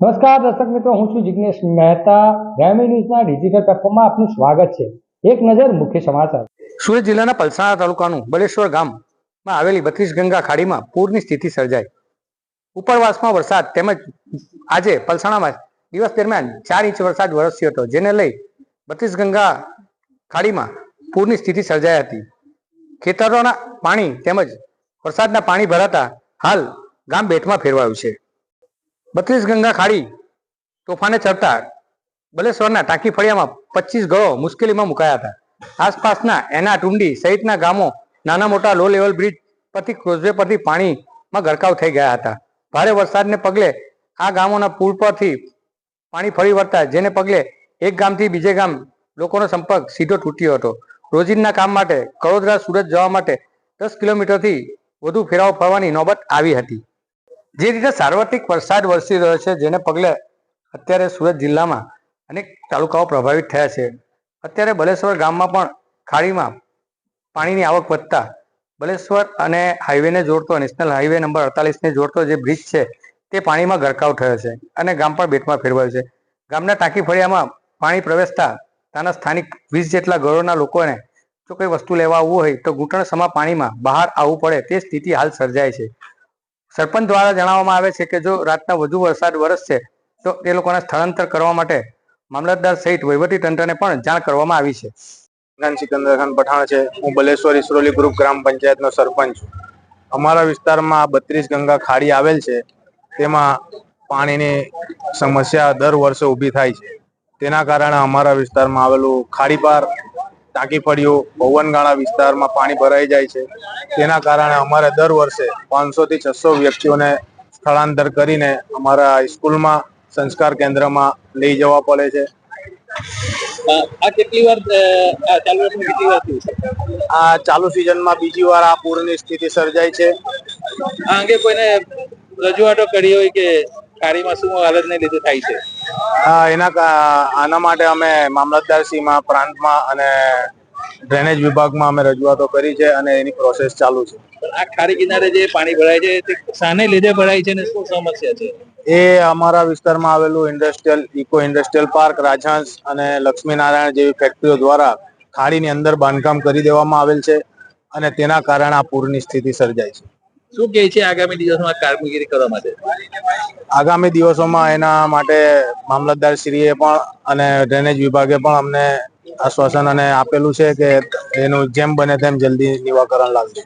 નમસ્કાર દર્શક મિત્રો, હું છું જિગ્નેશ મહેતા. ગ્રામી ન્યૂઝના ડિજિટલ પ્લેટફોર્મમાં આપનું સ્વાગત છે. એક નજર મુખ્ય સમાચાર. સુરત જિલ્લાના પલસાણા તાલુકાનું બલેશ્વર ગામમાં આવેલી બત્રીસ ગંગા ખાડીમાં પૂરની સ્થિતિ સર્જાઈ. ઉપરવાસમાં વરસાદ તેમજ આજે પલસાણામાં દિવસ દરમિયાન ચાર ઇંચ વરસાદ વરસ્યો હતો, જેને લઈ બત્રીસ ગંગા ખાડીમાં પૂરની સ્થિતિ સર્જાઈ હતી. ખેતરોના પાણી તેમજ વરસાદના પાણી ભરાતા હાલ ગામ બેટમાં ફેરવાયું છે. બત્રીસ ગંગા ખાડી તોફાને ચડતા બલેશ્વરના ટાંકી ફળિયામાં પચીસ ગળો મુશ્કેલીમાં મુકાયા હતા. આસપાસના એના ટુંડી સહિતના ગામો નાના મોટા લો લેવલ બ્રિજ પરથી ક્રોઝવે પરથી પાણીમાં ગરકાવ થઈ ગયા હતા. ભારે વરસાદને પગલે આ ગામોના પુલ પરથી પાણી ફરી વળતા જેને પગલે એક ગામથી બીજે ગામ લોકોનો સંપર્ક સીધો તૂટ્યો હતો. રોજિંદના કામ માટે કડોદરા, સુરત જવા માટે દસ કિલોમીટરથી વધુ ફેરાવો ફરવાની નોબત આવી હતી. જે રીતે સાર્વત્રિક વરસાદ વરસી રહ્યો છે, જેને પગલે અત્યારે સુરત જિલ્લામાં અનેક તાલુકાઓ પ્રભાવિત થયા છે. અત્યારે બલેશ્વર ગામમાં પણ ખાડીમાં પાણીની આવક વધતા બલેશ્વર અને હાઈવેને જોડતો, નેશનલ હાઈવે નંબર અડતાલીસને જોડતો જે બ્રિજ છે, તે પાણીમાં ગરકાવ થયો છે અને ગામ પણ બેટમાં ફેરવાયું છે. ગામના ટાંકી ફળિયામાં પાણી પ્રવેશતા ત્યાંના સ્થાનિક વીસ જેટલા ઘરોના લોકોને જો કોઈ વસ્તુ લેવા આવવું હોય તો ઘૂંટણ સમા પાણીમાં બહાર આવવું પડે તે સ્થિતિ હાલ સર્જાય છે. સરપંચ દ્વારા જણાવવામાં આવે છે કે જો રાતના વધુ વરસાદ વરસશે, તો એ લોકોને સ્થળાંતર કરવા માટે મામલતદાર સહિત વહીવટી તંત્રને પણ જાણ કરવામાં આવી છે. ખાન સિકંદર ખાન પઠાણ છે. હું બલેશ્વર ઇસરોલી ગ્રુપ ગ્રામ પંચાયતનો સરપંચ છું. અમારા વિસ્તારમાં બત્રીસ ગંગા ખાડી આવેલ છે. તેમાં પાણીની સમસ્યા દર વર્ષે ઊભી થાય છે. તેના કારણે અમારા વિસ્તારમાં આવેલું ખાડીપાર ટાંકી ફળિયું ભવનગાણા વિસ્તારમાં પાણી ભરાઈ જાય છે. તેના કારણે અમારે દર વર્ષે પાંચસો થી છસો વ્યક્તિઓને સ્થળાંતર કરીને અમારા સ્કૂલમાં સંસ્કાર કેન્દ્રમાં લઈ જવા પડે છે. આ કેટલી વાર ચાલુ કેટલી વાર થયું આ ચાલુ સિઝનમાં બીજી વાર આ પૂરની સ્થિતિ સર્જાય છે. આ અંગે કોઈને રજૂઆતો કરી હોય કે ખાડીમાં શું હાલતને લીધે થાય છે? આ એના આના માટે અમે મામલતદારશ્રીમાં પ્રાંતમાં અને ડ્રેનેજ વિભાગમાં અમે રજૂઆતો કરી છે અને એની પ્રોસેસ ચાલુ છે. આ ખાડી કિનારે જે પાણી ભરાય છે તે શાને લીધે ભરાય છે અને શું સમસ્યા છે? એ અમારા વિસ્તારમાં આવેલું industrial eco industrial park Rajhans અને લક્ષ્મીનારાયણ જેવી ફેક્ટરીઓ દ્વારા ખાડીની અંદર બાંધકામ કરી દેવામાં આવેલ છે અને તેના કારણે આ પૂરની સ્થિતિ સર્જાય છે. શું કહે છે આગામી દિવસમાં કામગીરી કરવા માટે? આગામી દિવસોમાં એના માટે મામલતદાર શ્રીએ પણ અને ડ્રેનેજ વિભાગે પણ અમને આશ્વાસન અને આપેલું છે કે એનું જેમ બને તેમ જલ્દી નિવાકરણ લાવશે